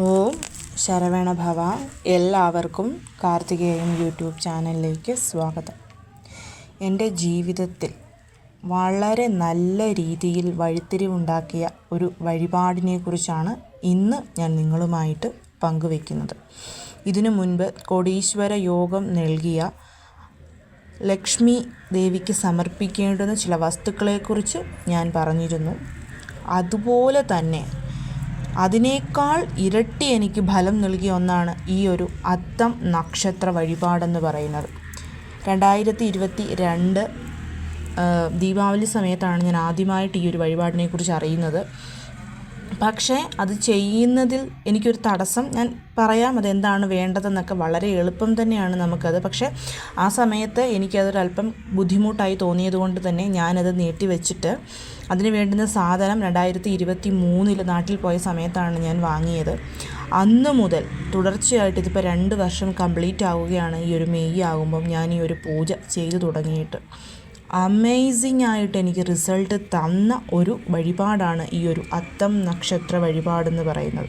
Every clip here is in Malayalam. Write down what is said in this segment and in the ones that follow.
ഓം ശരവണ ഭവ എല്ലാവർക്കും കാർത്തികേയൻ യൂട്യൂബ് ചാനലിലേക്ക് സ്വാഗതം. എന്റെ ജീവിതത്തിൽ വളരെ നല്ല രീതിയിൽ വഴിത്തിരിവുണ്ടാക്കിയ ഒരു വഴിപാടിനെക്കുറിച്ചാണ് ഇന്ന് ഞാൻ നിങ്ങളുമായിട്ട് പങ്കുവെക്കുന്നത്. ഇതിനു മുൻപ് കോടീശ്വര യോഗം നൽകിയ ലക്ഷ്മി ദേവിക്ക് സമർപ്പിക്കേണ്ടുന്ന ചില വസ്തുക്കളെക്കുറിച്ച് ഞാൻ പറഞ്ഞിരുന്നു. അതുപോലെ തന്നെ അതിനേക്കാൾ ഇരട്ടി എനിക്ക് ഫലം നൽകിയ ഒന്നാണ് ഈ ഒരു അത്തം നക്ഷത്ര വഴിപാടെന്ന് പറയുന്നത്. രണ്ടായിരത്തി ഇരുപത്തി രണ്ട് ദീപാവലി സമയത്താണ് ഞാൻ ആദ്യമായിട്ട് ഈ ഒരു വഴിപാടിനെ കുറിച്ച് അറിയുന്നത്. പക്ഷേ അത് ചെയ്യുന്നതിൽ എനിക്കൊരു തടസ്സം. ഞാൻ പറയാം അതെന്താണ് വേണ്ടതെന്നൊക്കെ വളരെ എളുപ്പം തന്നെയാണ് നമുക്കത്. പക്ഷേ ആ സമയത്ത് എനിക്കതൊരല്പം ബുദ്ധിമുട്ടായി തോന്നിയത് കൊണ്ട് തന്നെ ഞാനത് നീട്ടി വെച്ചിട്ട് അതിന് വേണ്ടുന്ന സാധനം രണ്ടായിരത്തി ഇരുപത്തി മൂന്നിൽ നാട്ടിൽ പോയ സമയത്താണ് ഞാൻ വാങ്ങിയത്. അന്ന് മുതൽ തുടർച്ചയായിട്ട് ഇതിപ്പോൾ രണ്ട് വർഷം കംപ്ലീറ്റ് ആവുകയാണ് ഈ ഒരു മെയ് ആകുമ്പം ഞാൻ ഈ ഒരു പൂജ ചെയ്തു തുടങ്ങിയിട്ട്. അമേസിംഗ് ആയിട്ട് എനിക്ക് റിസൾട്ട് തന്ന ഒരു വഴിപാടാണ് ഈ ഒരു അത്തം നക്ഷത്ര വഴിപാടെന്ന് പറയുന്നത്.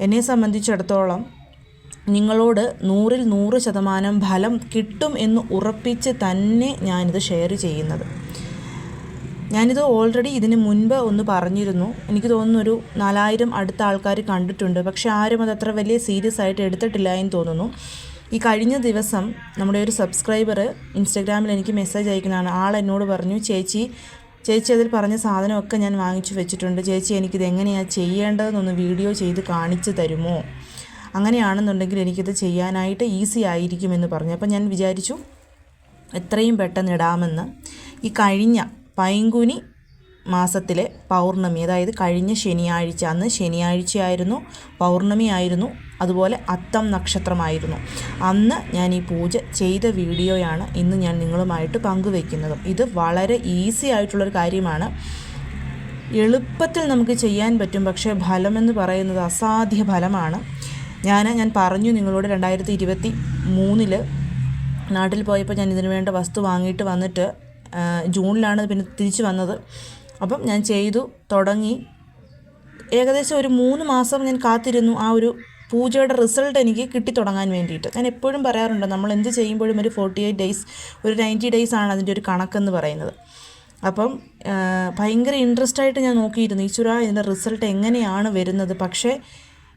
എന്നെ സംബന്ധിച്ചിടത്തോളം നിങ്ങളോട് നൂറിൽ നൂറ് ശതമാനം ഫലം കിട്ടും എന്ന് ഉറപ്പിച്ച് തന്നെ ഞാനിത് ഷെയർ ചെയ്യുന്നത്. ഞാനിത് ഓൾറെഡി ഇതിന് മുൻപ് ഒന്ന് പറഞ്ഞിരുന്നു. എനിക്ക് തോന്നുന്നു ഒരു നാലായിരം അടുത്ത ആൾക്കാർ കണ്ടിട്ടുണ്ട്. പക്ഷെ ആരും അത് അത്ര വലിയ സീരിയസ് ആയിട്ട് എടുത്തിട്ടില്ല എന്ന് തോന്നുന്നു. ഈ കഴിഞ്ഞ ദിവസം നമ്മുടെ ഒരു സബ്സ്ക്രൈബർ ഇൻസ്റ്റഗ്രാമിൽ എനിക്ക് മെസ്സേജ് അയക്കുന്നതാണ്. ആൾ എന്നോട് പറഞ്ഞു ചേച്ചി ചേച്ചി അതിൽ പറഞ്ഞ സാധനമൊക്കെ ഞാൻ വാങ്ങിച്ചു വെച്ചിട്ടുണ്ട്. ചേച്ചി എനിക്കിത് എങ്ങനെയാണ് ചെയ്യേണ്ടതെന്നൊന്ന് വീഡിയോ ചെയ്ത് കാണിച്ചു തരുമോ? അങ്ങനെയാണെന്നുണ്ടെങ്കിൽ എനിക്കിത് ചെയ്യാനായിട്ട് ഈസി ആയിരിക്കുമെന്ന് പറഞ്ഞു. അപ്പോൾ ഞാൻ വിചാരിച്ചു എത്രയും പെട്ടെന്ന് ഇടാമെന്ന്. ഈ കഴിഞ്ഞ പൈങ്കുനി മാസത്തിലെ പൗർണമി അതായത് കഴിഞ്ഞ ശനിയാഴ്ച അന്ന് ശനിയാഴ്ചയായിരുന്നു പൗർണമി ആയിരുന്നു അതുപോലെ അത്തം നക്ഷത്രമായിരുന്നു. അന്ന് ഞാൻ ഈ പൂജ ചെയ്ത വീഡിയോയാണ് ഇന്ന് ഞാൻ നിങ്ങളുമായിട്ട് പങ്കുവെക്കുന്നത്. ഇത് വളരെ ഈസി ആയിട്ടുള്ളൊരു കാര്യമാണ്. എളുപ്പത്തിൽ നമുക്ക് ചെയ്യാൻ പറ്റും പക്ഷേ ഫലമെന്ന് പറയുന്നത് അസാധ്യ ഫലമാണ്. ഞാൻ ഞാൻ പറഞ്ഞു നിങ്ങളോട് രണ്ടായിരത്തി ഇരുപത്തി മൂന്നിൽ നാട്ടിൽ പോയപ്പോൾ ഞാൻ ഇതിനു വേണ്ട വസ്തു വാങ്ങിയിട്ട് വന്നിട്ട് ജൂണിലാണ് പിന്നെ തിരിച്ചു വന്നത്. അപ്പം ഞാൻ ചെയ്തു തുടങ്ങി. ഏകദേശം ഒരു മൂന്ന് മാസം ഞാൻ കാത്തിരുന്നു ആ ഒരു പൂജയുടെ റിസൾട്ട് എനിക്ക് കിട്ടിത്തുടങ്ങാൻ വേണ്ടിയിട്ട്. ഞാൻ എപ്പോഴും പറയാറുണ്ട് നമ്മൾ എന്ത് ചെയ്യുമ്പോഴും ഒരു ഫോർട്ടി എയ്റ്റ് ഡേയ്സ് ഒരു നയന്റി ഡേയ്സ് ആണ് അതിന്റെ ഒരു കണക്കെന്ന് പറയുന്നത്. അപ്പം ഭയങ്കര ഇൻട്രസ്റ്റ് ആയിട്ട് ഞാൻ നോക്കിയിരുന്നു ഈശ്വര ഇതിന്റെ റിസൾട്ട് എങ്ങനെയാണ് വരുന്നത്? പക്ഷേ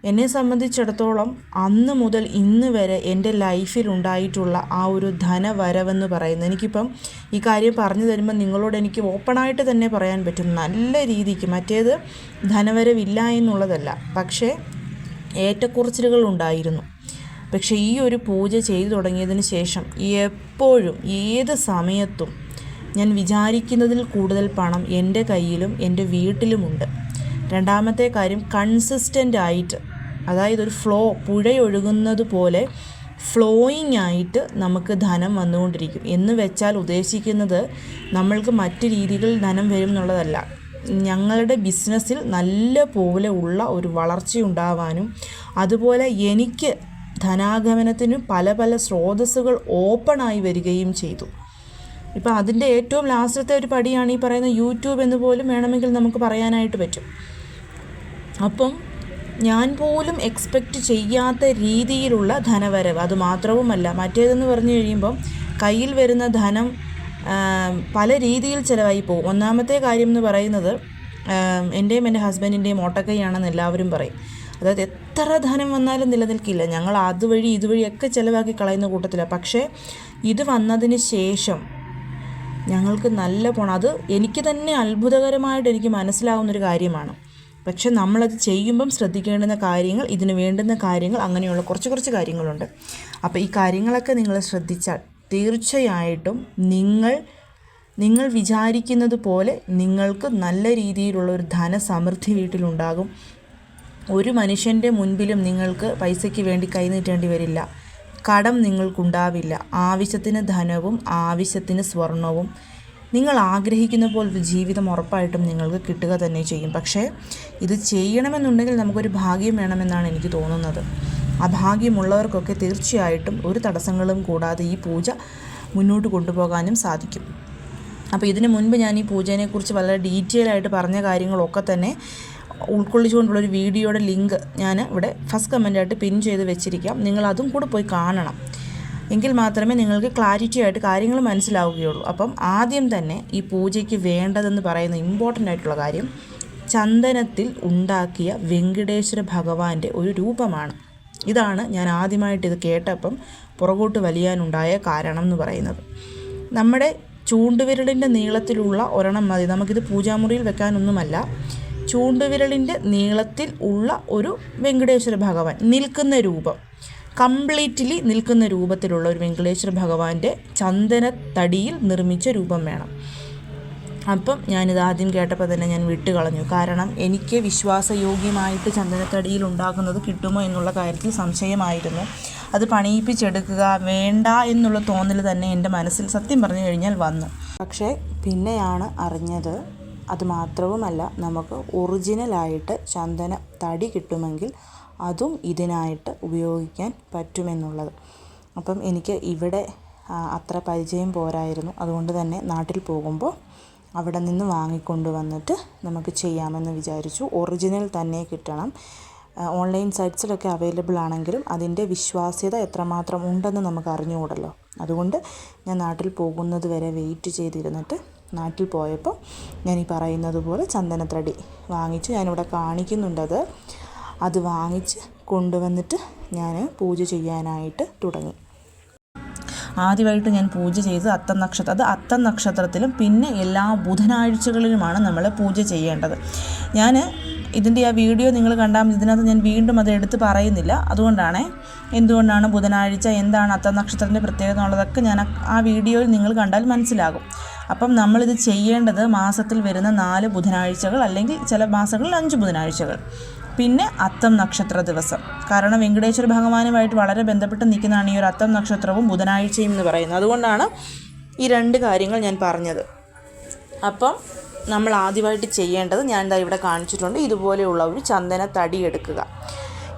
എന്നെ സംബന്ധിച്ചിടത്തോളം അന്ന് മുതൽ ഇന്ന് വരെ എന്റെ ലൈഫിൽ ഉണ്ടായിട്ടുള്ള ആ ഒരു ധനവരവെന്ന് പറയുന്നത് എനിക്കിപ്പം ഈ കാര്യം പറഞ്ഞു തരുമ്പോൾ നിങ്ങളോട് എനിക്ക് ഓപ്പണായിട്ട് തന്നെ പറയാൻ പറ്റും. നല്ല രീതിക്ക് മറ്റേത് ധനവരവില്ല എന്നുള്ളതല്ല. പക്ഷേ ഏറ്റക്കുറച്ചിലുകൾ ഉണ്ടായിരുന്നു. പക്ഷേ ഈ ഒരു പൂജ ചെയ്തു തുടങ്ങിയതിന് ശേഷം എപ്പോഴും ഏത് സമയത്തും ഞാൻ വിചാരിക്കുന്നതിൽ കൂടുതൽ പണം എന്റെ കയ്യിലും എന്റെ വീട്ടിലുമുണ്ട് രണ്ടാമത്തെ കാര്യം കൺസിസ്റ്റന്റ് ആയിട്ട് അതായത് ഒരു ഫ്ലോ പുഴയൊഴുകുന്നത് പോലെ ഫ്ലോയിങ് ആയിട്ട് നമുക്ക് ധനം വന്നുകൊണ്ടിരിക്കും. എന്ന് വെച്ചാൽ ഉദ്ദേശിക്കുന്നത് നമ്മൾക്ക് മറ്റ് രീതികളിൽ ധനം വരും എന്നുള്ളതല്ല. ഞങ്ങളുടെ ബിസിനസ്സിൽ നല്ല പോലെ ഉള്ള ഒരു വളർച്ച ഉണ്ടാവാനും അതുപോലെ എനിക്ക് ധനാഗമനത്തിന് പല പല സ്രോതസ്സുകൾ ഓപ്പണായി വരികയും ചെയ്തു. ഇപ്പം അതിന്റെ ഏറ്റവും ലാസ്റ്റത്തെ ഒരു പടിയാണ് ഈ പറയുന്ന യൂട്യൂബ് എന്ന് പോലും വേണമെങ്കിൽ നമുക്ക് പറയാനായിട്ട് പറ്റും. അപ്പം ഞാൻ പോലും എക്സ്പെക്റ്റ് ചെയ്യാത്ത രീതിയിലുള്ള ധനവരവ്. അത് മാത്രവുമല്ല മറ്റേതെന്ന് പറഞ്ഞു കഴിയുമ്പം കയ്യിൽ വരുന്ന ധനം പല രീതിയിൽ ചിലവായി പോകും. ഒന്നാമത്തെ കാര്യം എന്ന് പറയുന്നത് എന്റെയും എന്റെ ഹസ്ബൻഡിന്റെയും ഓട്ടക്കൈയാണെന്ന് എല്ലാവരും പറയും. അതായത് എത്ര ധനം വന്നാലും നിലനിൽക്കില്ല. ഞങ്ങൾ അതുവഴി ഇതുവഴിയൊക്കെ ചിലവാക്കി കളയുന്ന കൂട്ടത്തിലാണ് പക്ഷേ ഇത് വന്നതിന് ശേഷം ഞങ്ങൾക്ക് നല്ല പോണം. അത് എനിക്ക് തന്നെ അത്ഭുതകരമായിട്ട് എനിക്ക് മനസ്സിലാവുന്നൊരു കാര്യമാണ്. പക്ഷെ നമ്മളത് ചെയ്യുമ്പം ശ്രദ്ധിക്കേണ്ടുന്ന കാര്യങ്ങൾ ഇതിന് വേണ്ടുന്ന കാര്യങ്ങൾ അങ്ങനെയുള്ള കുറച്ച് കുറച്ച് കാര്യങ്ങളുണ്ട്. അപ്പോൾ ഈ കാര്യങ്ങളൊക്കെ നിങ്ങൾ ശ്രദ്ധിച്ചാൽ തീർച്ചയായിട്ടും നിങ്ങൾ നിങ്ങൾ വിചാരിക്കുന്നത് പോലെ നിങ്ങൾക്ക് നല്ല രീതിയിലുള്ള ഒരു ധനസമൃദ്ധി വീട്ടിലുണ്ടാകും. ഒരു മനുഷ്യന്റെ മുൻപിലും നിങ്ങൾക്ക് പൈസയ്ക്ക് വേണ്ടി കൈനീട്ടേണ്ടി വരില്ല. കടം നിങ്ങൾക്കുണ്ടാവില്ല. ആവശ്യത്തിന് ധനവും ആവശ്യത്തിന് സ്വർണവും. നിങ്ങൾ ആഗ്രഹിക്കുന്ന പോലൊരു ജീവിതം ഉറപ്പായിട്ടും നിങ്ങൾക്ക് കിട്ടുക തന്നെ ചെയ്യും. പക്ഷേ ഇത് ചെയ്യണമെന്നുണ്ടെങ്കിൽ നമുക്കൊരു ഭാഗ്യം വേണമെന്നാണ് എനിക്ക് തോന്നുന്നത്. ആ ഭാഗ്യമുള്ളവർക്കൊക്കെ തീർച്ചയായിട്ടും ഒരു തടസ്സങ്ങളും കൂടാതെ ഈ പൂജ മുന്നോട്ട് കൊണ്ടുപോകാനും സാധിക്കും. അപ്പോൾ ഇതിനു മുൻപ് ഞാൻ ഈ പൂജേനെക്കുറിച്ച് വളരെ ഡീറ്റെയിൽ ആയിട്ട് പറഞ്ഞ കാര്യങ്ങളൊക്കെ തന്നെ ഉൾക്കൊള്ളിച്ചുകൊണ്ടുള്ളൊരു വീഡിയോയുടെ ലിങ്ക് ഞാൻ ഇവിടെ ഫസ്റ്റ് കമന്റായിട്ട് പിൻ ചെയ്ത് വെച്ചിരിക്കാം. നിങ്ങൾ അതും കൂടെ പോയി കാണണം. എങ്കിൽ മാത്രമേ നിങ്ങൾക്ക് ക്ലാരിറ്റി ആയിട്ട് കാര്യങ്ങൾ മനസ്സിലാവുകയുള്ളൂ. അപ്പം ആദ്യം തന്നെ ഈ പൂജയ്ക്ക് വേണ്ടതെന്ന് പറയുന്ന ഇമ്പോർട്ടന്റ് ആയിട്ടുള്ള കാര്യം ചന്ദനത്തിൽ ഉണ്ടാക്കിയ വെങ്കടേശ്വര ഭഗവാന്റെ ഒരു രൂപമാണ്. ഇതാണ് ഞാൻ ആദ്യമായിട്ട് ഇത് കേട്ടപ്പം പുറകോട്ട് വലിയാനുണ്ടായ കാരണം എന്ന് പറയുന്നത്. നമ്മുടെ ചൂണ്ടുവിരലിന്റെ നീളത്തിലുള്ള ഒരെണ്ണം മതി. നമുക്കിത് പൂജാമുറിയിൽ വെക്കാനൊന്നുമല്ല. ചൂണ്ടുവിരലിന്റെ നീളത്തിൽ ഉള്ള ഒരു വെങ്കടേശ്വര ഭഗവാൻ നിൽക്കുന്ന രൂപം. കംപ്ലീറ്റ്ലി നിൽക്കുന്ന രൂപത്തിലുള്ള ഒരു വെങ്കടേശ്വര ഭഗവാന്റെ ചന്ദനത്തടിയിൽ നിർമ്മിച്ച രൂപം വേണം. അപ്പം ഞാനിത് ആദ്യം കേട്ടപ്പോൾ തന്നെ ഞാൻ വിട്ട് കളഞ്ഞു കാരണം എനിക്ക് വിശ്വാസയോഗ്യമായിട്ട് ചന്ദനത്തടിയിൽ ഉണ്ടാക്കുന്നത് കിട്ടുമോ എന്നുള്ള കാര്യത്തിൽ സംശയമായിരുന്നു. അത് പണിയിപ്പിച്ചെടുക്കുക വേണ്ട എന്നുള്ള തോന്നൽ തന്നെ എന്റെ മനസ്സിൽ സത്യം പറഞ്ഞു കഴിഞ്ഞാൽ വന്നു. പക്ഷേ പിന്നെയാണ് അറിഞ്ഞത് അത് മാത്രവുമല്ല നമുക്ക് ഒറിജിനലായിട്ട് ചന്ദന തടി കിട്ടുമെങ്കിൽ അതും ഇതിനായിട്ട് ഉപയോഗിക്കാൻ പറ്റുമെന്നുള്ളത്. അപ്പം എനിക്ക് ഇവിടെ അത്ര പരിചയം പോരായിരുന്നു. അതുകൊണ്ട് തന്നെ നാട്ടിൽ പോകുമ്പോൾ അവിടെ നിന്ന് വാങ്ങിക്കൊണ്ട് വന്നിട്ട് നമുക്ക് ചെയ്യാമെന്ന് വിചാരിച്ചു. ഒറിജിനൽ തന്നെ കിട്ടണം. ഓൺലൈൻ സൈറ്റ്സിലൊക്കെ അവൈലബിൾ ആണെങ്കിലും അതിന്റെ വിശ്വാസ്യത എത്രമാത്രം ഉണ്ടെന്ന് നമുക്ക് അറിഞ്ഞുകൂടല്ലോ. അതുകൊണ്ട് ഞാൻ നാട്ടിൽ പോകുന്നത് വരെ വെയിറ്റ് ചെയ്തിരുന്നിട്ട് നാട്ടിൽ പോയപ്പോൾ ഞാൻ ഈ പറയുന്നത് പോലെ ചന്ദനത്തടി വാങ്ങിച്ചു ഞാനിവിടെ കാണിക്കുന്നുണ്ടത്. അത് വാങ്ങിച്ച് കൊണ്ടുവന്നിട്ട് ഞാൻ പൂജ ചെയ്യാനായിട്ട് തുടങ്ങി. ആദ്യമായിട്ട് ഞാൻ പൂജ ചെയ്ത് അത്തം നക്ഷത്രം അത് അത്തം നക്ഷത്രത്തിലും പിന്നെ എല്ലാ ബുധനാഴ്ചകളിലുമാണ് നമ്മൾ പൂജ ചെയ്യേണ്ടത്. ഞാൻ ഇതിന്റെ ആ വീഡിയോ നിങ്ങൾ കണ്ടാൽ ഇതിനകത്ത് ഞാൻ വീണ്ടും അത് എടുത്ത് പറയുന്നില്ല. അതുകൊണ്ടാണ് എന്തുകൊണ്ടാണ് ബുധനാഴ്ച എന്താണ് അത്തം നക്ഷത്രത്തിന്റെ പ്രത്യേകത എന്നുള്ളതൊക്കെ ഞാൻ ആ വീഡിയോയിൽ നിങ്ങൾ കണ്ടാൽ മനസ്സിലാകും. അപ്പം നമ്മളിത് ചെയ്യേണ്ടത് മാസത്തിൽ വരുന്ന നാല് ബുധനാഴ്ചകൾ അല്ലെങ്കിൽ ചില മാസങ്ങളിൽ അഞ്ച് ബുധനാഴ്ചകൾ. പിന്നെ അത്തം നക്ഷത്ര ദിവസം. കാരണം വെങ്കടേശ്വര ഭഗവാനുമായിട്ട് വളരെ ബന്ധപ്പെട്ട് നിൽക്കുന്നതാണ് ഈ ഒരു അത്തം നക്ഷത്രവും ബുധനാഴ്ചയും എന്ന് പറയുന്നത്. അതുകൊണ്ടാണ് ഈ രണ്ട് കാര്യങ്ങൾ ഞാൻ പറഞ്ഞത്. അപ്പം നമ്മൾ ആദ്യമായിട്ട് ചെയ്യേണ്ടത് ഞാൻ ഇവിടെ കാണിച്ചിട്ടുണ്ട്. ഇതുപോലെയുള്ള ഒരു ചന്ദന തടി എടുക്കുക.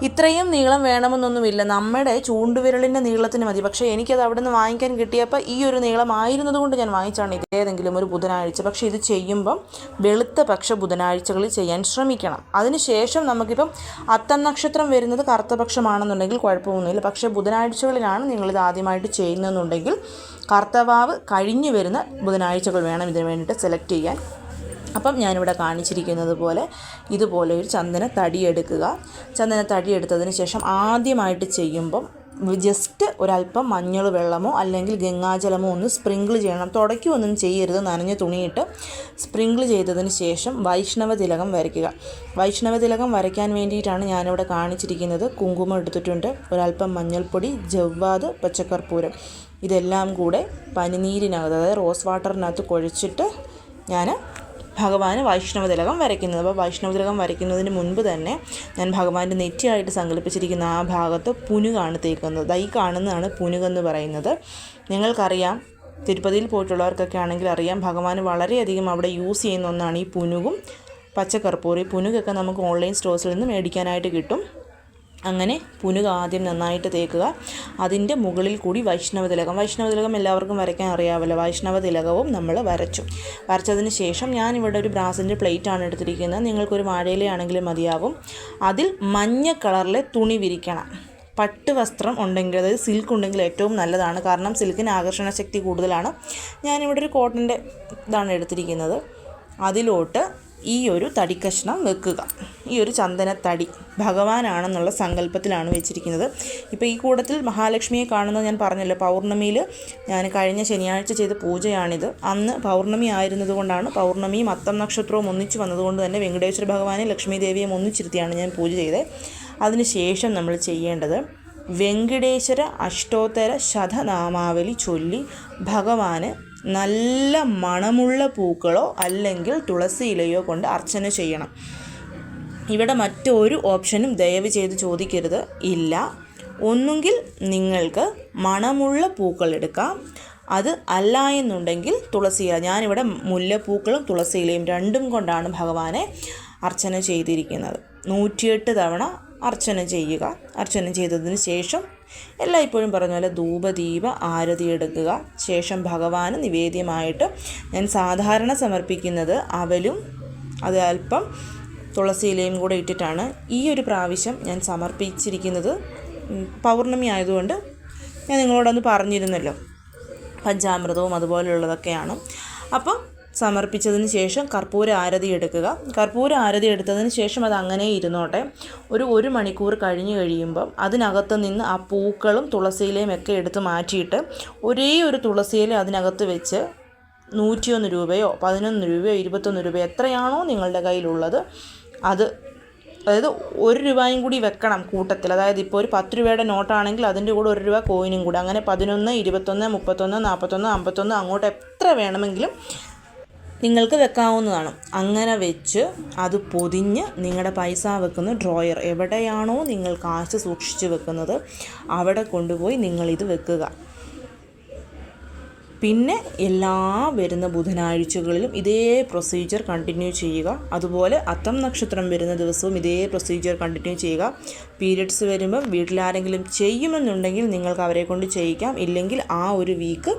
ഇത്രയും നീളം വേണമെന്നൊന്നുമില്ല. നമ്മുടെ ചൂണ്ടുവിരലിന്റെ നീളത്തിന് മതി. പക്ഷേ എനിക്കത് അവിടെ നിന്ന് വാങ്ങിക്കാൻ കിട്ടിയപ്പോൾ ഈ ഒരു നീളമായിരുന്നത് കൊണ്ട് ഞാൻ വാങ്ങിച്ചാണ് ഇതേതെങ്കിലും ഒരു ബുധനാഴ്ച. പക്ഷേ ഇത് ചെയ്യുമ്പം വെളുത്ത പക്ഷ ബുധനാഴ്ചകളിൽ ചെയ്യാൻ ശ്രമിക്കണം. അതിനുശേഷം നമുക്കിപ്പം അത്തം നക്ഷത്രം വരുന്നത് കറുത്തപക്ഷമാണെന്നുണ്ടെങ്കിൽ കുഴപ്പമൊന്നുമില്ല. പക്ഷേ ബുധനാഴ്ചകളിലാണ് നിങ്ങളിത് ആദ്യമായിട്ട് ചെയ്യുന്നതെന്നുണ്ടെങ്കിൽ കർത്തവാവ് കഴിഞ്ഞു വരുന്ന ബുധനാഴ്ചകൾ വേണം ഇതിന് വേണ്ടിയിട്ട് സെലക്ട് ചെയ്യാൻ. അപ്പം ഞാനിവിടെ കാണിച്ചിരിക്കുന്നത് പോലെ ഇതുപോലെ ഒരു ചന്ദന തടി എടുക്കുക. ചന്ദന തടി എടുത്തതിന് ശേഷം ആദ്യമായിട്ട് ചെയ്യുമ്പം ജസ്റ്റ് ഒരല്പം മഞ്ഞൾ വെള്ളമോ അല്ലെങ്കിൽ ഗംഗാജലമോ ഒന്ന് സ്പ്രിങ്കിൾ ചെയ്യണം. തുടയ്ക്കുമൊന്നും ചെയ്യരുത്. നനഞ്ഞ തുണിയിട്ട് സ്പ്രിങ്കിൾ ചെയ്തതിന് ശേഷം വൈഷ്ണവ തിലകം വരയ്ക്കുക. വൈഷ്ണവ തിലകം വരയ്ക്കാൻ വേണ്ടിയിട്ടാണ് ഞാനിവിടെ കാണിച്ചിരിക്കുന്നത്. കുങ്കുമം എടുത്തിട്ടുണ്ട്. ഒരല്പം മഞ്ഞൾപ്പൊടി ജവ്വാത് പച്ചക്കർപ്പൂരം. ഇതെല്ലാം കൂടെ പനിനീരിനകത്ത് അതായത് റോസ് വാട്ടറിനകത്ത് കുഴച്ചിട്ട് ഞാൻ ഭഗവാന് വൈഷ്ണവ തിലകം വരയ്ക്കുന്നത്. അപ്പോൾ വൈഷ്ണവ തിലകം വരയ്ക്കുന്നതിന് മുൻപ് തന്നെ ഞാൻ ഭഗവാന്റെ നെറ്റിയായിട്ട് സങ്കല്പിച്ചിരിക്കുന്ന ആ ഭാഗത്ത് പുനുകാണ് തേക്കുന്നത് ഈ കാണുന്നതാണ് പുനുകെന്ന് പറയുന്നത്. നിങ്ങൾക്കറിയാം തിരുപ്പതിയിൽ പോയിട്ടുള്ളവർക്കൊക്കെ ആണെങ്കിൽ അറിയാം ഭഗവാൻ വളരെയധികം അവിടെ യൂസ് ചെയ്യുന്ന ഒന്നാണ് ഈ പുനുകും പച്ചക്കർപ്പൂരി പുനുകൊക്കെ നമുക്ക് ഓൺലൈൻ സ്റ്റോഴ്സിൽ നിന്ന് മേടിക്കാനായിട്ട് കിട്ടും. അങ്ങനെ പുനുക ആദ്യം നന്നായിട്ട് തേക്കുക. അതിന്റെ മുകളിൽ കൂടി വൈഷ്ണവ തിലകം. വൈഷ്ണവ തിലകം എല്ലാവർക്കും വരയ്ക്കാൻ അറിയാമല്ലോ വൈഷ്ണവ തിലകവും നമ്മൾ വരച്ചു. വരച്ചതിന് ശേഷം ഞാനിവിടെ ഒരു ബ്രാസിന്റെ പ്ലേറ്റാണ് എടുത്തിരിക്കുന്നത്. നിങ്ങൾക്കൊരു വാഴയിലയാണെങ്കിലും മതിയാവും. അതിൽ മഞ്ഞ കളറിലെ തുണി വിരിക്കണം. പട്ട് വസ്ത്രം ഉണ്ടെങ്കിൽ അതായത് സിൽക്ക് ഉണ്ടെങ്കിൽ ഏറ്റവും നല്ലതാണ്. കാരണം സിൽക്കിന് ആകർഷണ ശക്തി കൂടുതലാണ്. ഞാനിവിടെ ഒരു കോട്ടന്റെ ഇതാണ് എടുത്തിരിക്കുന്നത്. അതിലോട്ട് ഈ ഒരു തടിക്കഷ്ണം വെക്കുക. ഈ ഒരു ചന്ദനത്തടി ഭഗവാനാണെന്നുള്ള സങ്കല്പത്തിലാണ് വെച്ചിരിക്കുന്നത്. ഇപ്പോൾ ഈ കൂടത്തിൽ മഹാലക്ഷ്മിയെ കാണുന്നത് ഞാൻ പറഞ്ഞല്ലോ പൗർണമിയിൽ ഞാൻ കഴിഞ്ഞ ശനിയാഴ്ച ചെയ്ത പൂജയാണിത്. അന്ന് പൗർണമി ആയിരുന്നതുകൊണ്ടാണ് പൗർണമിയും അത്തം നക്ഷത്രവും ഒന്നിച്ച് വന്നതുകൊണ്ട് തന്നെ വെങ്കടേശ്വര ഭഗവാനെ ലക്ഷ്മി ദേവിയെ ഒന്നിച്ചിരുത്തിയാണ് ഞാൻ പൂജ ചെയ്തത് അതിനുശേഷം നമ്മൾ ചെയ്യേണ്ടത് വെങ്കടേശ്വര അഷ്ടോത്തര ശതനാമാവലി ചൊല്ലി ഭഗവാന് നല്ല മണമുള്ള പൂക്കളോ അല്ലെങ്കിൽ തുളസി ഇലയോ കൊണ്ട് അർച്ചന ചെയ്യണം. ഇവിടെ മറ്റൊരു ഓപ്ഷനും ദയവ് ചെയ്ത് ചോദിക്കരുത്. ഇല്ല. ഒന്നുകിൽ നിങ്ങൾക്ക് മണമുള്ള പൂക്കൾ എടുക്കാം. അത് അല്ല എന്നുണ്ടെങ്കിൽ തുളസിയില ഞാനിവിടെ മുല്ലപ്പൂക്കളും തുളസി ഇലയും രണ്ടും കൊണ്ടാണ് ഭഗവാനെ അർച്ചന ചെയ്തിരിക്കുന്നത്. നൂറ്റിയെട്ട് തവണ അർച്ചന ചെയ്യുക. അർച്ചന ചെയ്തതിന് ശേഷം എല്ലായ്പ്പോഴും പറഞ്ഞ പോലെ ധൂപദീപ ആരതി എടുക്കുക. ശേഷം ഭഗവാന് നിവേദ്യമായിട്ട് ഞാൻ സാധാരണ സമർപ്പിക്കുന്നത് അവലും അത് അല്പം തുളസി ഇലയും കൂടെ ഇട്ടിട്ടാണ്. ഈ ഒരു പ്രാവശ്യം ഞാൻ സമർപ്പിച്ചിരിക്കുന്നത് പൗർണമി ആയതുകൊണ്ട് ഞാൻ നിങ്ങളോടൊന്ന് പറഞ്ഞിരുന്നല്ലോ. പഞ്ചാമൃതവും അതുപോലെയുള്ളതൊക്കെയാണ്. അപ്പം സമർപ്പിച്ചതിന് ശേഷം കർപ്പൂര ആരതി എടുക്കുക. കർപ്പൂര ആരതി എടുത്തതിന് ശേഷം അത് അങ്ങനെ ഇരുന്നോട്ടെ. ഒരു ഒരു മണിക്കൂർ കഴിഞ്ഞ് കഴിയുമ്പം അതിനകത്ത് നിന്ന് ആ പൂക്കളും തുളസിയിലയും ഒക്കെ എടുത്ത് മാറ്റിയിട്ട് ഒരേ ഒരു തുളസിയില അതിനകത്ത് വെച്ച് നൂറ്റിയൊന്ന് രൂപയോ പതിനൊന്ന് രൂപയോ ഇരുപത്തൊന്ന് രൂപയോ എത്രയാണോ നിങ്ങളുടെ കയ്യിലുള്ളത് അത് അതായത് ഒരു രൂപയും കൂടി വെക്കണം കൂട്ടത്തിൽ. അതായത് ഇപ്പോൾ ഒരു പത്ത് രൂപയുടെ നോട്ടാണെങ്കിൽ അതിന്റെ കൂടെ ഒരു രൂപ കോയിനും കൂടി. അങ്ങനെ പതിനൊന്ന് ഇരുപത്തൊന്ന് മുപ്പത്തൊന്ന് നാൽപ്പത്തൊന്ന് അമ്പത്തൊന്ന് അങ്ങോട്ട് എത്ര വേണമെങ്കിലും നിങ്ങൾക്ക് വെക്കാവുന്നതാണ്. അങ്ങനെ വെച്ച് അത് പൊതിഞ്ഞ് നിങ്ങളുടെ പൈസ വെക്കുന്ന ഡ്രോയർ എവിടെയാണോ നിങ്ങൾ കാശ് സൂക്ഷിച്ച് വെക്കുന്നത് അവിടെ കൊണ്ടുപോയി നിങ്ങളിത് വെക്കുക. പിന്നെ എല്ലാ വരുന്ന ബുധനാഴ്ചകളിലും ഇതേ പ്രൊസീജിയർ കണ്ടിന്യൂ ചെയ്യുക. അതുപോലെ അത്തം നക്ഷത്രം വരുന്ന ദിവസവും ഇതേ പ്രൊസീജിയർ കണ്ടിന്യൂ ചെയ്യുക. പീരിയഡ്സ് വരുമ്പം വീട്ടിലാരെങ്കിലും ചെയ്യുമെന്നുണ്ടെങ്കിൽ നിങ്ങൾക്ക് അവരെ കൊണ്ട് ചെയ്യിക്കാം. ഇല്ലെങ്കിൽ ആ ഒരു വീക്ക്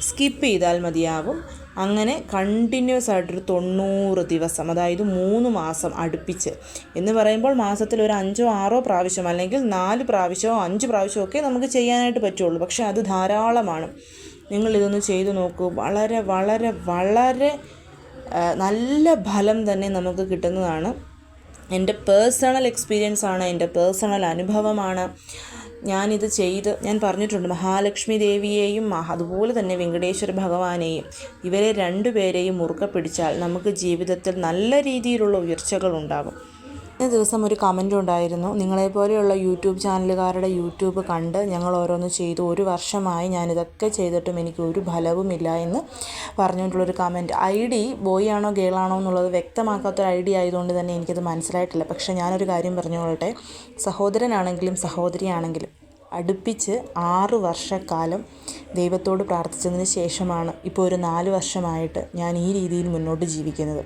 സ്കിപ്പ് ചെയ്താൽ മതിയാവും. അങ്ങനെ കണ്ടിന്യൂസ് ആയിട്ടൊരു തൊണ്ണൂറ് ദിവസം അതായത് മൂന്ന് മാസം അടുപ്പിച്ച്. എന്ന് പറയുമ്പോൾ മാസത്തിൽ ഒരു അഞ്ചോ ആറോ പ്രാവശ്യം അല്ലെങ്കിൽ നാല് പ്രാവശ്യമോ അഞ്ച് പ്രാവശ്യമോ ഒക്കെ നമുക്ക് ചെയ്യാനായിട്ട് പറ്റുള്ളൂ. പക്ഷേ അത് ധാരാളമാണ്. നിങ്ങൾ ഇതൊന്ന് ചെയ്തു നോക്കൂ. വളരെ വളരെ വളരെ നല്ല ഫലം തന്നെ നമുക്ക് കിട്ടുന്നതാണ്. എന്റെ പേഴ്സണൽ എക്സ്പീരിയൻസ് ആണ് എന്റെ പേഴ്സണൽ അനുഭവമാണ്. ഞാനിത് ചെയ്ത് ഞാൻ പറഞ്ഞിട്ടുണ്ട് മഹാലക്ഷ്മി ദേവിയെയും അതുപോലെ തന്നെ വെങ്കടേശ്വര ഭഗവാനെയും ഇവരെ രണ്ടുപേരെയും മുറുക്കെ പിടിച്ചാൽ നമുക്ക് ജീവിതത്തിൽ നല്ല രീതിയിലുള്ള ഉയർച്ചകൾ ഉണ്ടാകും. ഇന്ന ദിവസം ഒരു കമന്റ് ഉണ്ടായിരുന്നു. നിങ്ങളെപ്പോലെയുള്ള യൂട്യൂബ് ചാനലുകാരുടെ യൂട്യൂബ് കണ്ട് ഞങ്ങൾ ഓരോന്ന് ചെയ്തു. ഒരു വർഷമായി ഞാനിതൊക്കെ ചെയ്തിട്ടും എനിക്ക് ഒരു ഫലവുമില്ല എന്ന് പറഞ്ഞുകൊണ്ടുള്ളൊരു കമന്റ് ഐ ഡി ബോയ് ആണോ ഗേൾ ആണോ എന്നുള്ളത് വ്യക്തമാക്കാത്തൊരു ഐ ഡി ആയതുകൊണ്ട് തന്നെ എനിക്കത് മനസ്സിലായിട്ടില്ല. പക്ഷേ ഞാനൊരു കാര്യം പറഞ്ഞുകൊള്ളട്ടെ. സഹോദരനാണെങ്കിലും സഹോദരിയാണെങ്കിലും അടുപ്പിച്ച് ആറ് വർഷക്കാലം ദൈവത്തോട് പ്രാർത്ഥിച്ചതിന് ശേഷമാണ് ഇപ്പോൾ ഒരു നാല് വർഷമായിട്ട് ഞാൻ ഈ രീതിയിൽ മുന്നോട്ട് ജീവിക്കുന്നത്.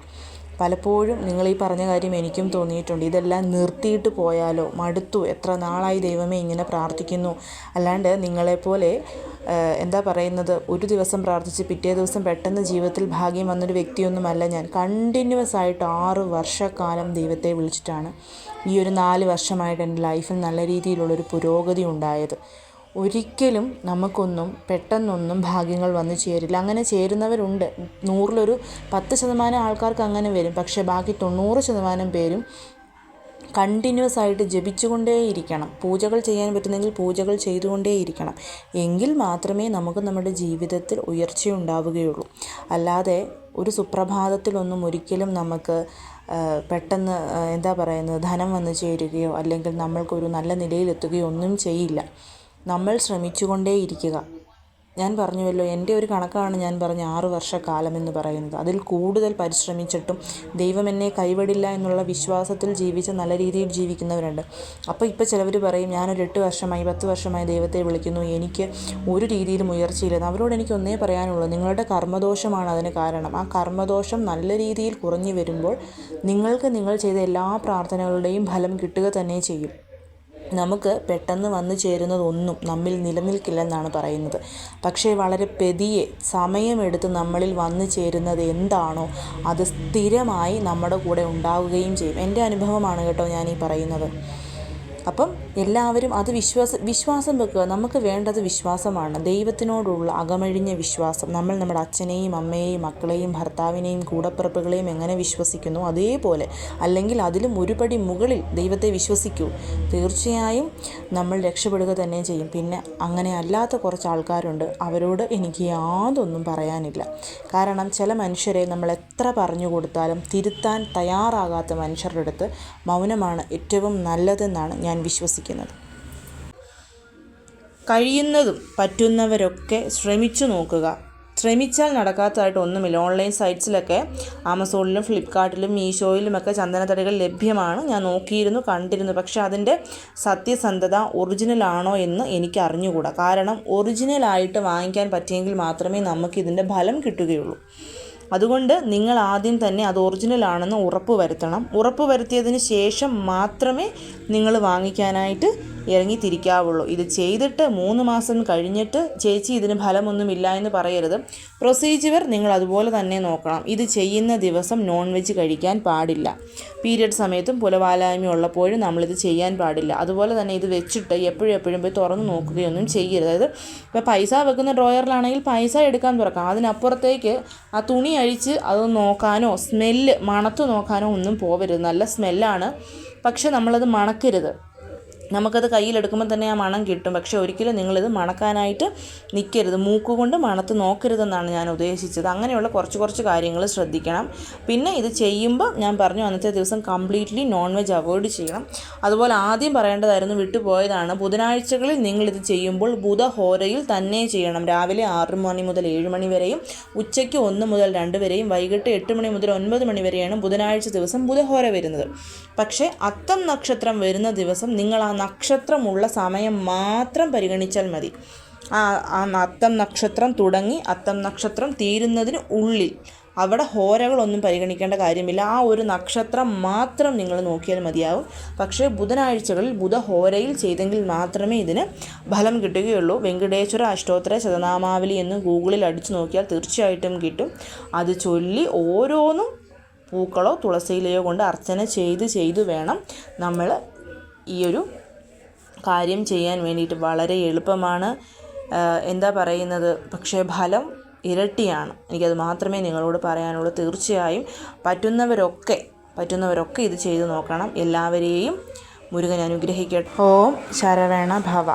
പലപ്പോഴും നിങ്ങൾ ഈ പറഞ്ഞ കാര്യം എനിക്കും തോന്നിയിട്ടുണ്ട്. ഇതെല്ലാം നിർത്തിയിട്ട് പോയാലോ? മടുത്തു. എത്ര നാളായി ദൈവമേ ഇങ്ങനെ പ്രാർത്ഥിക്കുന്നു? അല്ലാണ്ട് നിങ്ങളെപ്പോലെ എന്താ പറയുന്നത്? ഒരു ദിവസം പ്രാർത്ഥിച്ച് പിറ്റേ ദിവസം പെട്ടെന്ന് ജീവിതത്തിൽ ഭാഗ്യം വന്നൊരു വ്യക്തിയൊന്നുമല്ല ഞാൻ. കണ്ടിന്യൂസ് ആയിട്ട് ആറ് വർഷക്കാലം ദൈവത്തെ വിളിച്ചിട്ടാണ് ഈ ഒരു നാല് വർഷമായിട്ട് എന്റെ ലൈഫിൽ നല്ല രീതിയിലുള്ളൊരു പുരോഗതി ഉണ്ടായത്. ഒരിക്കലും നമുക്കൊന്നും പെട്ടെന്നൊന്നും ഭാഗ്യങ്ങൾ വന്നു ചേരില്ല. അങ്ങനെ ചേരുന്നവരുണ്ട്. നൂറിലൊരു പത്ത് ശതമാനം ആൾക്കാർക്ക് അങ്ങനെ വരും. പക്ഷേ ബാക്കി തൊണ്ണൂറ് ശതമാനം പേരും കണ്ടിന്യൂസ് ആയിട്ട് ജപിച്ചുകൊണ്ടേയിരിക്കണം. പൂജകൾ ചെയ്യാൻ പറ്റുന്നെങ്കിൽ പൂജകൾ ചെയ്തുകൊണ്ടേയിരിക്കണം. എങ്കിൽ മാത്രമേ നമുക്ക് നമ്മുടെ ജീവിതത്തിൽ ഉയർച്ചയുണ്ടാവുകയുള്ളൂ അല്ലാതെ ഒരു സുപ്രഭാതത്തിലൊന്നും ഒരിക്കലും നമുക്ക് പെട്ടെന്ന് എന്താ പറയുന്നത് ധനം വന്നു ചേരുകയോ അല്ലെങ്കിൽ നമ്മൾക്കൊരു നല്ല നിലയിലെത്തുകയോ ഒന്നും ചെയ്യില്ല. നമ്മൾ ശ്രമിച്ചുകൊണ്ടേയിരിക്കുക. ഞാൻ പറഞ്ഞുവല്ലോ എന്റെ ഒരു കണക്കാണ് ഞാൻ പറഞ്ഞ ആറ് വർഷക്കാലം എന്ന് പറയുന്നത്. അതിൽ കൂടുതൽ പരിശ്രമിച്ചിട്ടും ദൈവം എന്നെ കൈവിടില്ല എന്നുള്ള വിശ്വാസത്തിൽ ജീവിച്ച് നല്ല രീതിയിൽ ജീവിക്കുന്നവരുണ്ട്. അപ്പോൾ ഇപ്പോൾ ചിലവർ പറയും ഞാനൊരു എട്ട് വർഷമായി പത്ത് വർഷമായി ദൈവത്തെ വിളിക്കുന്നു. എനിക്ക് ഒരു രീതിയിലും ഉയർച്ചയില്ല. അവരോട് എനിക്ക് ഒന്നേ പറയാനുള്ളൂ നിങ്ങളുടെ കർമ്മദോഷമാണ് അതിന് കാരണം. ആ കർമ്മദോഷം നല്ല രീതിയിൽ കുറഞ്ഞു വരുമ്പോൾ നിങ്ങൾക്ക് നിങ്ങൾ ചെയ്ത എല്ലാ പ്രാർത്ഥനകളുടെയും ഫലം കിട്ടുക തന്നെ ചെയ്യും. നമുക്ക് പെട്ടെന്ന് വന്നു ചേരുന്നതൊന്നും നമ്മിൽ നിലനിൽക്കില്ലെന്നാണ് പറയുന്നത്. പക്ഷേ വളരെ പെതിയെ സമയമെടുത്ത് നമ്മളിൽ വന്നു ചേരുന്നത് എന്താണോ അത് സ്ഥിരമായി നമ്മുടെ കൂടെ ഉണ്ടാവുകയും ചെയ്യും. എന്റെ അനുഭവമാണ് കേട്ടോ ഞാനീ പറയുന്നത്. അപ്പം എല്ലാവരും അത് വിശ്വാസ വിശ്വാസം വെക്കുക. നമുക്ക് വേണ്ടത് വിശ്വാസമാണ്. ദൈവത്തിനോടുള്ള അകമഴിഞ്ഞ വിശ്വാസം. നമ്മൾ നമ്മുടെ അച്ഛനെയും അമ്മയെയും മക്കളെയും ഭർത്താവിനെയും കൂടപ്പിറപ്പുകളെയും എങ്ങനെ വിശ്വസിക്കുന്നു? അതേപോലെ. അല്ലെങ്കിൽ അതിലും ഒരുപടി മുകളിൽ ദൈവത്തെ വിശ്വസിക്കൂ. തീർച്ചയായും നമ്മൾ രക്ഷപ്പെടുക തന്നെ ചെയ്യും. പിന്നെ അങ്ങനെ അല്ലാത്ത കുറച്ച് ആൾക്കാരുണ്ട്. അവരോട് എനിക്ക് യാതൊന്നും പറയാനില്ല. കാരണം ചില മനുഷ്യരെ നമ്മൾ എത്ര പറഞ്ഞു കൊടുത്താലും തിരുത്താൻ തയ്യാറാകാത്ത മനുഷ്യരുടെ അടുത്ത് മൗനമാണ് ഏറ്റവും നല്ലതെന്നാണ് ഞാൻ വിശ്വസിക്കുന്നത്. കഴിയുന്നതും പറ്റുന്നവരൊക്കെ ശ്രമിച്ചു നോക്കുക. ശ്രമിച്ചാൽ നടക്കാത്തതായിട്ട് ഒന്നുമില്ല. ഓൺലൈൻ സൈറ്റ്സിലൊക്കെ ആമസോണിലും ഫ്ലിപ്കാർട്ടിലും മീഷോയിലുമൊക്കെ ചന്ദനത്തടികൾ ലഭ്യമാണ്. ഞാൻ നോക്കിയിരുന്നു കണ്ടിരുന്നു. പക്ഷേ അതിന്റെ സത്യസന്ധത ഒറിജിനൽ ആണോ എന്ന് എനിക്ക് അറിഞ്ഞുകൂടാ കാരണം ഒറിജിനലായിട്ട് വാങ്ങിക്കാൻ പറ്റിയെങ്കിൽ മാത്രമേ നമുക്ക് ഇതിന്റെ ഫലം കിട്ടുകയുള്ളൂ. അതുകൊണ്ട് നിങ്ങൾ ആദ്യം തന്നെ അത് ഒറിജിനൽ ആണെന്ന് ഉറപ്പ് വരുത്തണം. ഉറപ്പ് വരുത്തിയതിന് ശേഷം മാത്രമേ നിങ്ങൾ വാങ്ങിക്കാനായിട്ട് ഇറങ്ങി തിരിക്കാവുള്ളൂ ഇത് ചെയ്തിട്ട് മൂന്ന് മാസം കഴിഞ്ഞിട്ട് ചേച്ചി ഇതിന് ഫലമൊന്നുമില്ല എന്ന് പറയരുത്. പ്രൊസീജിയർ നിങ്ങൾ അതുപോലെ തന്നെ നോക്കണം. ഇത് ചെയ്യുന്ന ദിവസം നോൺ വെജ് കഴിക്കാൻ പാടില്ല. പീരിയഡ് സമയത്തും പുലവാലായ്മ ഉള്ളപ്പോഴും നമ്മളിത് ചെയ്യാൻ പാടില്ല. അതുപോലെ തന്നെ ഇത് വെച്ചിട്ട് എപ്പോഴും എപ്പോഴും പോയി തുറന്ന് നോക്കുകയൊന്നും ചെയ്യരുത്. അതായത് ഇപ്പോൾ പൈസ വെക്കുന്ന ഡ്രോയറിലാണെങ്കിൽ പൈസ എടുക്കാൻ തുറക്കാം അതിനപ്പുറത്തേക്ക് ആ തുണി അഴിച്ച് അത് നോക്കാനോ സ്മെല്ല് മണത്ത് നോക്കാനോ ഒന്നും പോവരുത്. നല്ല സ്മെല്ലാണ് പക്ഷെ നമ്മളത് മണക്കരുത്. നമുക്കത് കയ്യിലെടുക്കുമ്പോൾ തന്നെ ആ മണം കിട്ടും. പക്ഷേ ഒരിക്കലും നിങ്ങളിത് മണക്കാനായിട്ട് നിൽക്കരുത് മൂക്കുകൊണ്ട് മണത്ത് നോക്കരുതെന്നാണ് ഞാൻ ഉദ്ദേശിച്ചത്. അങ്ങനെയുള്ള കുറച്ച് കുറച്ച് കാര്യങ്ങൾ ശ്രദ്ധിക്കണം. പിന്നെ ഇത് ചെയ്യുമ്പോൾ ഞാൻ പറഞ്ഞു അന്നത്തെ ദിവസം കംപ്ലീറ്റ്ലി നോൺ വെജ് അവോയ്ഡ് ചെയ്യണം. അതുപോലെ ആദ്യം പറയേണ്ടതായിരുന്നു വിട്ടുപോയതാണ് ബുധനാഴ്ചകളിൽ നിങ്ങളിത് ചെയ്യുമ്പോൾ ബുധഹോരയിൽ തന്നെ ചെയ്യണം. രാവിലെ ആറ് മണി മുതൽ ഏഴ് മണി വരെയും ഉച്ചയ്ക്ക് ഒന്ന് മുതൽ രണ്ട് വരെയും വൈകിട്ട് എട്ട് മണി മുതൽ ഒൻപത് മണി വരെയാണ് ബുധനാഴ്ച ദിവസം ബുധഹോര വരുന്നത്. പക്ഷേ അത്തം നക്ഷത്രം വരുന്ന ദിവസം നിങ്ങൾ ആ നക്ഷത്രമുള്ള സമയം മാത്രം പരിഗണിച്ചാൽ മതി. ആ അത്തം നക്ഷത്രം തുടങ്ങി അത്തം നക്ഷത്രം തീരുന്നതിന് ഉള്ളിൽ അവിടെ ഹോരകളൊന്നും പരിഗണിക്കേണ്ട കാര്യമില്ല. ആ ഒരു നക്ഷത്രം മാത്രം നിങ്ങൾ നോക്കിയാൽ മതിയാവും. പക്ഷേ ബുധനാഴ്ചകളിൽ ബുധഹോരയിൽ ചെയ്തെങ്കിൽ മാത്രമേ ഇതിന് ഫലം കിട്ടുകയുള്ളൂ. വെങ്കടേശ്വര അഷ്ടോത്തര ശതനാമാവലി എന്ന് ഗൂഗിളിൽ അടിച്ചു നോക്കിയാൽ തീർച്ചയായിട്ടും കിട്ടും. അത് ചൊല്ലി ഓരോന്നും പൂക്കളോ തുളസിയിലയോ കൊണ്ട് അർച്ചന ചെയ്ത് ചെയ്തു വേണം നമ്മൾ ഈ ഒരു കാര്യം ചെയ്യാൻ വേണ്ടിയിട്ട് വളരെ എളുപ്പമാണ്. എന്താ പറയുന്നത്? പക്ഷേ ഫലം ഇരട്ടിയാണ്. എനിക്കത് മാത്രമേ നിങ്ങളോട് പറയാനുള്ളൂ. തീർച്ചയായും പറ്റുന്നവരൊക്കെ പറ്റുന്നവരൊക്കെ ഇത് ചെയ്തു നോക്കണം. എല്ലാവരെയും മുരുകൻ അനുഗ്രഹിക്കട്ടെ. ഓം ശരവേണ ഭവ.